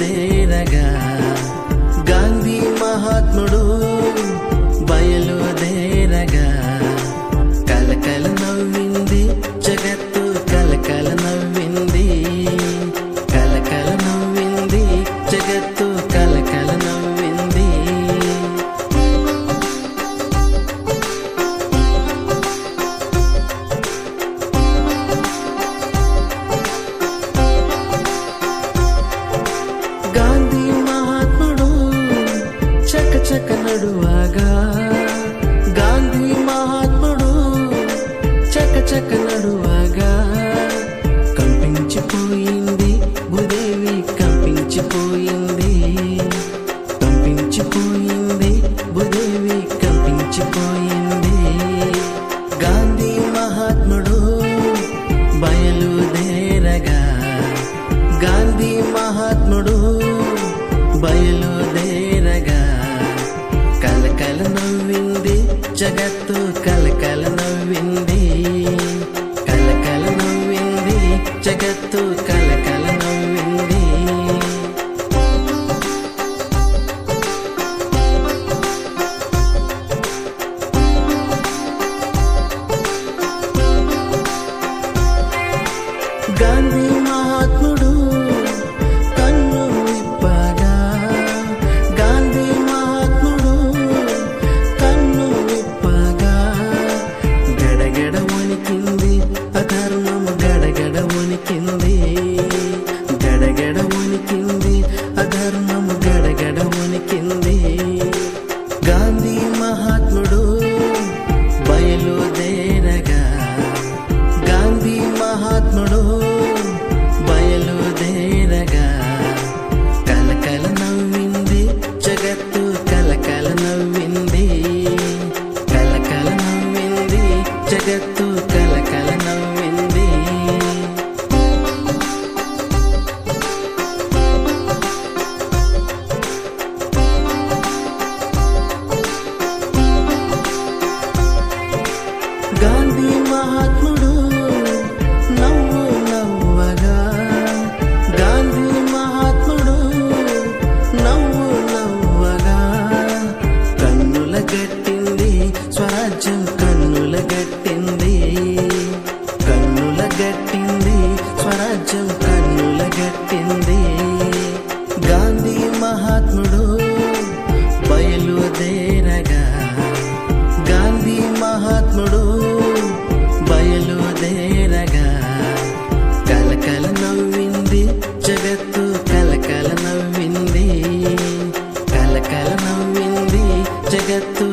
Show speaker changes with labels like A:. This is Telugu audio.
A: దేనగా? గాంధీ మహాత్ముడు ಚಕ ನಡುವಾಗ గాంధీ మహాత్ముడు చకచక ಚಕ ನಡುವಾಗ కంపించిపోయింది భూదేవి కంపించిపోయింది. కంపించిపోయింది భూదేవి కంపించిపోయింది. గాంధీ మహాత్ముడు బయలుదేరగా. గాంధీ మహాత్ముడు బయలు జగత్తు క You మహాత్ముడు నవ్వు నవ్వగా. గాంధీ మహాత్ముడు నవ్వు నవ్వగా. కన్నుల గట్టింది స్వరాజ్యం కన్నుల గట్టింది. కన్నుల గట్టింది స్వరాజ్యం que tú